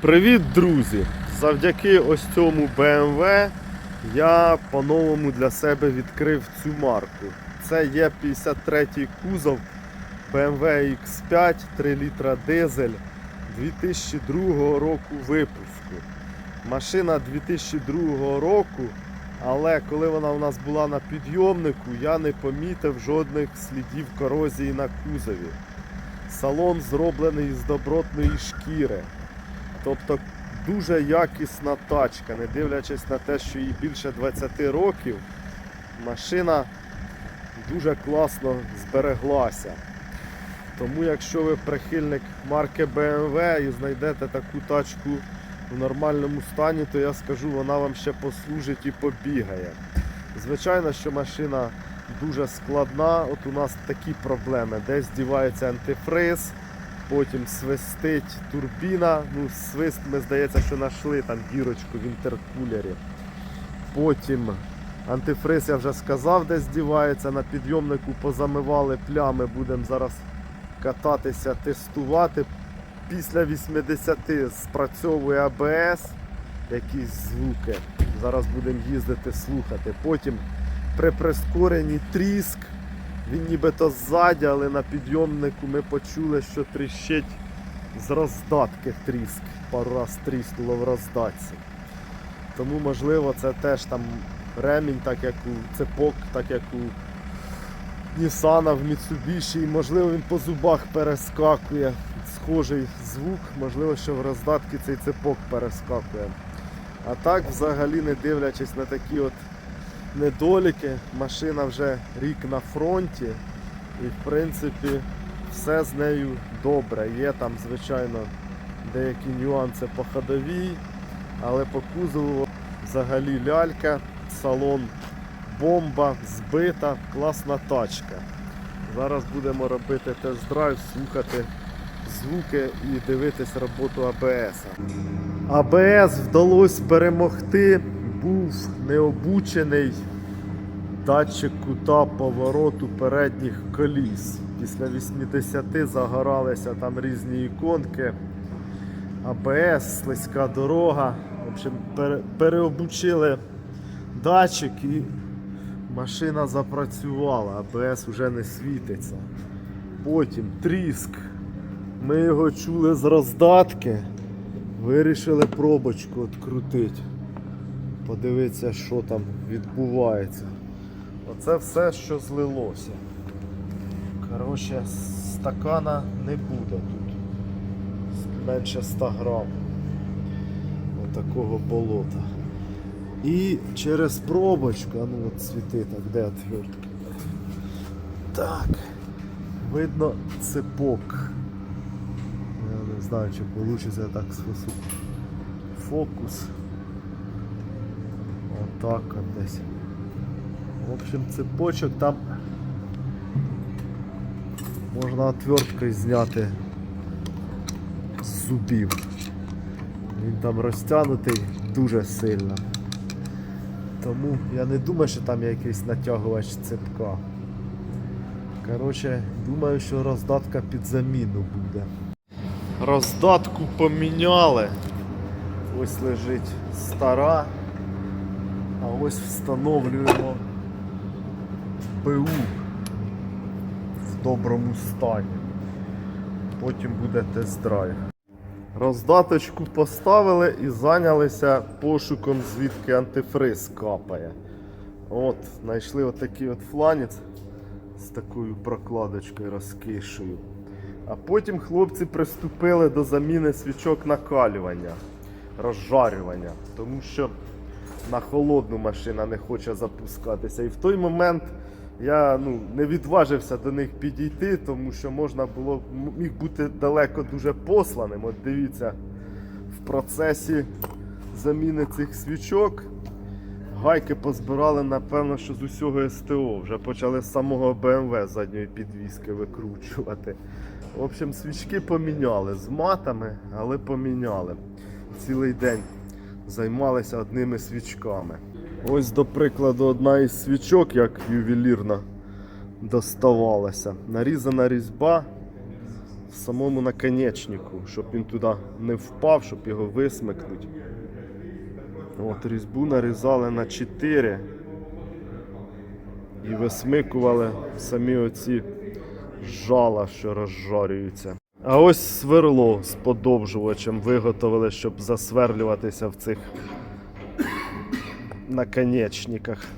Привіт, друзі! Завдяки ось цьому BMW я по-новому для себе відкрив цю марку. Це є 53-й кузов BMW X5 3 літра дизель 2002 року випуску. Машина 2002 року, але коли вона у нас була на підйомнику, я не помітив жодних слідів корозії на кузові. Салон зроблений з добротної шкіри. Тобто дуже якісна тачка, не дивлячись на те, що їй більше 20 років, машина дуже класно збереглася. Тому якщо ви прихильник марки BMW і знайдете таку тачку в нормальному стані, то я скажу, вона вам ще послужить і побігає. Звичайно, що машина дуже складна. От у нас такі проблеми. Десь дівається антифриз, потім свистить турбіна. Ну, свист ми здається, що знайшли там дірочку в інтеркулері. Потім антифриз, я вже сказав, десь дівається. На підйомнику позамивали плями. Будемо зараз кататися, тестувати. Після 80 спрацьовує АБС, якісь звуки. Зараз будемо їздити, слухати. Потім при прискоренні тріск. Він нібито ззаді, але на підйомнику ми почули, що тріщить з роздатки тріск. Пару раз тріснуло в роздатці. Тому можливо це теж там ремінь, так як у цепок, так як у Нісана в Mitsubishi, і можливо він по зубах перескакує. Схожий звук, можливо, що в роздатки цей цепок перескакує. А так, взагалі, не дивлячись на такі от недоліки, машина вже рік на фронті, і в принципі все з нею добре. Є там, звичайно, деякі нюанси по ходовій, але по кузову взагалі лялька, салон бомба, збита, класна тачка. Зараз будемо робити тест-драйв, слухати звуки і дивитись роботу АБС. АБС вдалося перемогти, був необучений датчик кута повороту передніх коліс. Після 80 загоралися там різні іконки. АБС, слизька дорога. В общем, переобучили датчик і машина запрацювала, АБС вже не світиться. Потім тріск. Ми його чули з роздатки. Вирішили пробочку відкрутити. Подивитися, що там відбувається. Оце все, що злилося. Коротше, стакана не буде тут. Менше 100 грам. Отакого болота. І через пробочку, ну от світи так, де отвертки? Так. Видно цепок. Я не знаю, чи вийде так. Фокус. Отак от десь. В общем, цепочок там можна отверткою зняти з зубів. Він там розтягнутий дуже сильно. Тому я не думаю, що там є якийсь натягувач цепка. Коротше, думаю, що роздатка під заміну буде. Роздатку поміняли. Ось лежить стара. А ось встановлюємо БУ в доброму стані. Потім буде тест-драйв. Роздаточку поставили і зайнялися пошуком, звідки антифриз капає. От, знайшли отакий от фланець з такою прокладочкою розкишою. А потім хлопці приступили до заміни свічок накалювання, розжарювання, тому що на холодну машина не хоче запускатися. І в той момент я ну, не відважився до них підійти, тому що можна було міг бути далеко дуже посланим. От дивіться, в процесі заміни цих свічок гайки позбирали, напевно, що з усього СТО. Вже почали з самого BMW задньої підвіски викручувати. В общем, свічки поміняли з матами, але поміняли. Цілий день займалися одними свічками. Ось, до прикладу, одна із свічок, як ювелірно доставалася. Нарізана різьба, самому наконечнику, щоб він туди не впав, щоб його висмикнути. От різьбу нарізали на 4 і висмикували самі оці жала, що розжарюються. А ось сверло з подовжувачем виготовили, щоб засверлюватися в цих наконечниках.